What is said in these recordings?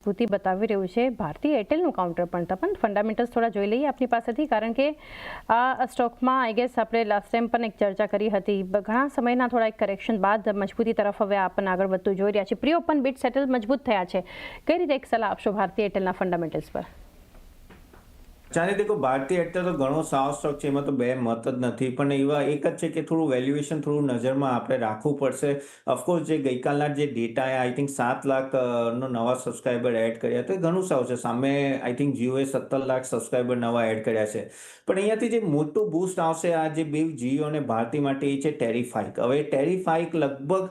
મજબૂતી બતાવી રહ્યું છે ભારતીય એરટેલનું કાઉન્ટર પણ. તપન ફંડામેન્ટલ્સ થોડા જોઈ લઈએ આપની પાસેથી, કારણ કે આ સ્ટોકમાં આઈ ગેસ આપણે લાસ્ટ ટાઈમ પણ એક ચર્ચા કરી હતી. ઘણા સમયના થોડા એક કરેક્શન બાદ મજબૂતી તરફ હવે આપણને આગળ વધતું જોઈ રહ્યા છે. પ્રી ઓપન બીટ સેટલ મજબૂત થયા છે. કઈ રીતે એક સલાહ આપશો ભારતીય એરટેલના ફંડામેન્ટલ્સ પર? ચાલે દેખો, ભારતીય એક્ટર તો ઘણો સાવ સ્ટોક છે, એમાં તો બે મત જ નથી. પણ એવા એક જ છે કે થોડું વેલ્યુએશન થોડું નજરમાં આપણે રાખવું પડશે. ઓફકોર્સ જે ગઈકાલના જે ડેટા આઈ થિંક સાત લાખ નો નવા સબસ્ક્રાઈબર એડ કર્યા. તો એ ઘણું સારું છે. સામે આઈ થિંક જીઓએ સત્તર લાખ સબસ્ક્રાઈબર નવા એડ કર્યા છે. પણ અહીંયાથી જે મોટું બૂસ્ટ આવશે, આ જે બે જીઓ અને ભારતી માટે એ છે ટેરિફ હાઇક હવે ટેરિફ હાઇક લગભગ,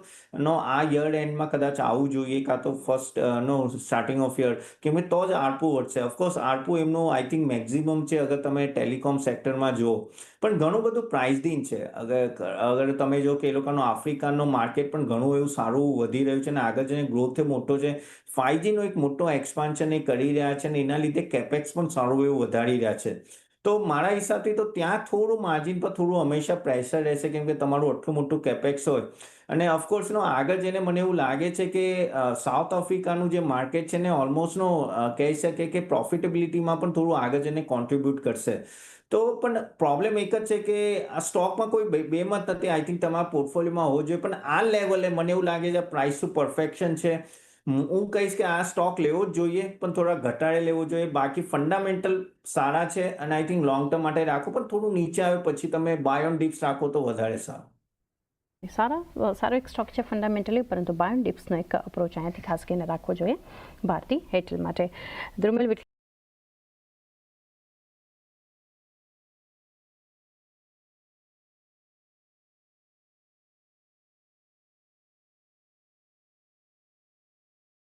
નો આ યર એન્ડમાં કદાચ આવવું જોઈએ, કાં તો ફર્સ્ટ નો સ્ટાર્ટિંગ ઓફ યર કેમ તો જ આરપુ વધશે. ઓફકોર્સ આરપુ એમનું આઈ થિંક મેક્ઝિમમ છે અગર તમે ટેલિકોમ સેક્ટરમાં જુઓ. પણ ઘણું બધું પ્રાઇઝિંગ છે. અગર અગર તમે જો કે એ લોકોનો આફ્રિકાનો માર્કેટ પણ ઘણું એવું સારું વધી રહ્યું છે અને આગળ જઈને ગ્રોથ મોટો છે. ફાઇવજીનો એક મોટો એક્સપાન્શન એ કરી રહ્યા છે અને એના લીધે કેપેક્સ પણ સારું એવું વધારી રહ્યા છે. તો મારા હિસાબથી તો ત્યાં થોડું માર્જિન પર થોડું હંમેશા પ્રેશર રહેશે, કેમ કે તમારું આટલું મોટું કેપેક્સ હોય. અને ઓફકોર્સ નો આગળ જઈને મને એવું લાગે છે કે સાઉથ આફ્રિકાનું જે માર્કેટ છે ને ઓલમોસ્ટ નો કહી શકે કે પ્રોફિટેબિલિટીમાં પણ થોડું આગળ જઈને કોન્ટ્રીબ્યુટ કરશે. તો પણ પ્રોબ્લેમ એક જ છે કે આ સ્ટોકમાં કોઈ બે- બેમત નથી. આઈ થિંક તમારા પોર્ટફોલિયોમાં હોવો જોઈએ. પણ આ લેવલે મને એવું લાગે છે પ્રાઇસ ટુ પરફેક્શન છે. હું કહીશ કે આ સ્ટોક લેવો જ જોઈએ, પણ થોડા ઘટાડે લેવો જોઈએ. બાકી ફંડામેન્ટલ સારા છે અને આઈ થિંક લોંગ ટર્મ માટે રાખો, પણ થોડું નીચે આવે પછી તમે બાયોન ડિપ્સ રાખો તો વધારે સારું. સારા સારો એક સ્ટોક છે ફંડામેન્ટલી પરંતુ બાયોન ડિપ્સનો એક અપ્રોચ અહીંયાથી ખાસ કરીને રાખવો જોઈએ. ભારતી હેઠળ માટે દ્રુમિલ વિઠ